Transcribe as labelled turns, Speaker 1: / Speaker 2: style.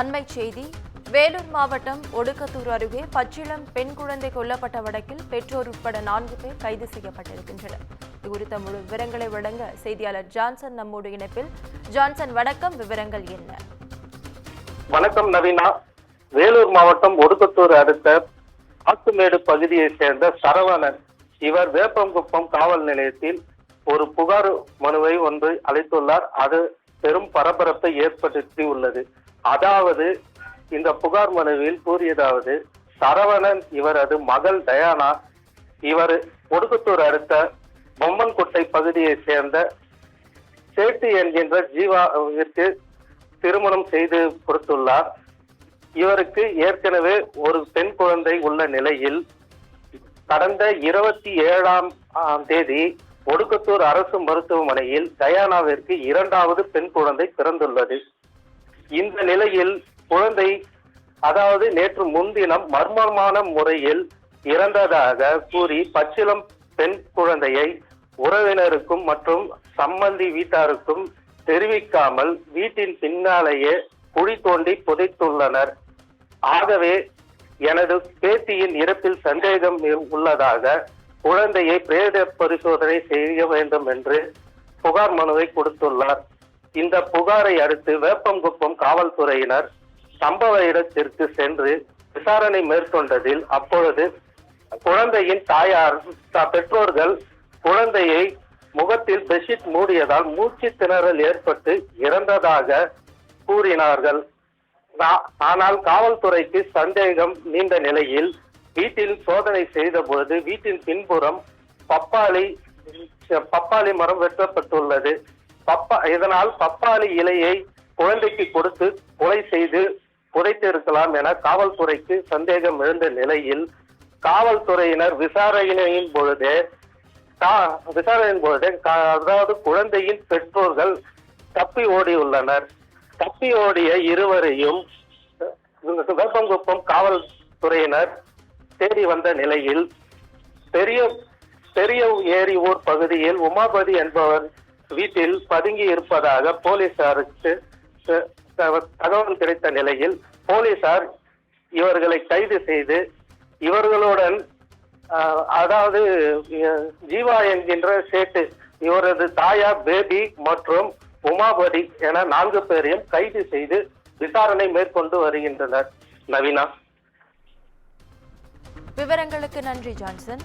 Speaker 1: அண்மை செய்தி வேலூர் மாவட்டம் ஒடுக்கத்தூர் அருகே பச்சிளம் பெண் குழந்தை கொல்லப்பட்ட வழக்கில் பெற்றோர் உட்பட நான்கு பேர் கைது செய்யப்பட்டிருக்கின்றனர். இது குறித்த முழு விவரங்களை வழங்க செய்தியாளர் ஜான்சன் நம்மோடு இணைப்பில். ஜான்சன் வணக்கம். விவரங்கள் என்ன?
Speaker 2: வணக்கம் நவீனா. வேலூர் மாவட்டம் ஒடுக்கத்தூர் அடுத்த ஆத்துமேடு பகுதியைச் சேர்ந்த சரவணன். இவர் வேப்பங்குப்பம் காவல் நிலையத்தில் ஒரு புகார் மனுவை ஒன்று அளித்துள்ளார். அது பெரும் பரபரப்பை ஏற்படுத்தி உள்ளது அதாவது இந்த புகார் மனுவில் கூறியதாவது சரவணன் இவரது மகள் டயானா இவர் ஒடுக்கத்தூர் அடுத்த பொம்மன்குட்டை பகுதியைச் சேர்ந்த சேட்டு என்கின்ற ஜீவாவிற்கு திருமணம் செய்து கொடுத்துள்ளார். இவருக்கு ஏற்கனவே ஒரு பெண் குழந்தை உள்ள நிலையில் கடந்த இருபத்தி ஏழாம் தேதி ஒடுக்கத்தூர் அரசு மருத்துவமனையில் டயானாவிற்கு இரண்டாவது பெண் குழந்தை பிறந்துள்ளது. இந்த நிலையில் குழந்தை அதாவது நேற்று முன்தினம் மர்மமான முறையில் இறந்ததாக கூறி பச்சிளம் பெண் குழந்தையை உறவினருக்கும் மற்றும் சம்பந்தி வீட்டாருக்கும் தெரிவிக்காமல் வீட்டின் பின்னாலேயே குழி தோண்டி புதைத்துள்ளனர். ஆகவே எனது பேத்தியின் இறப்பில் சந்தேகம் உள்ளதாக குழந்தையை பிரேத பரிசோதனை செய்ய வேண்டும் என்று புகார் மனுவை கொடுத்துள்ளார். இந்த புகாரை அடுத்து வேப்பங்குப்பம் காவல்துறையினர் சம்பவ இடத்திற்கு சென்று விசாரணை மேற்கொண்டதில் அப்பொழுது குழந்தையின் தாயார் த- பெற்றோர்கள் குழந்தையை முகத்தில் பெட்ஷீட் மூடியதால் மூச்சு திணறல் ஏற்பட்டு இறந்ததாக கூறினார்கள். நா- ஆனால் காவல்துறைக்கு சந்தேகம் நீண்ட நிலையில் வீட்டில் சோதனை செய்த பொழுது வீட்டின் பின்புறம் பப்பாளி பப்பாளி மரம் வெட்டப்பட்டுள்ளது. பப்பா இதனால் பப்பாளி இலையை குழந்தைக்கு கொடுத்து கொலை செய்து புதைத்திருக்கலாம் என காவல்துறைக்கு சந்தேகம் எழுந்த நிலையில் காவல்துறையினர் விசாரணையின் பொழுதே கா- விசாரணையின் பொழுதே அதாவது குழந்தையின் பெற்றோர்கள் தப்பி ஓடியுள்ளனர். தப்பி ஓடிய இருவரையும் வேப்பங்குப்பம் காவல்துறையினர் தேடி வந்த நிலையில் பெரிய பெரிய ஏரி ஊர் பகுதியில் உமாபதி என்பவர் வீட்டில் பதுங்கி இருப்பதாக போலீசாருக்கு தகவல் கிடைத்த நிலையில் போலீசார் இவர்களை கைது செய்து இவர்களுடன் அதாவது ஜீவா என்கின்ற சேட்டு இவரது தாயார் பேபி மற்றும் உமாபதி என நான்கு பேரையும் கைது செய்து விசாரணை மேற்கொண்டு வருகின்றனர். நவீனா.
Speaker 1: விவரங்களுக்கு நன்றி ஜான்சன்.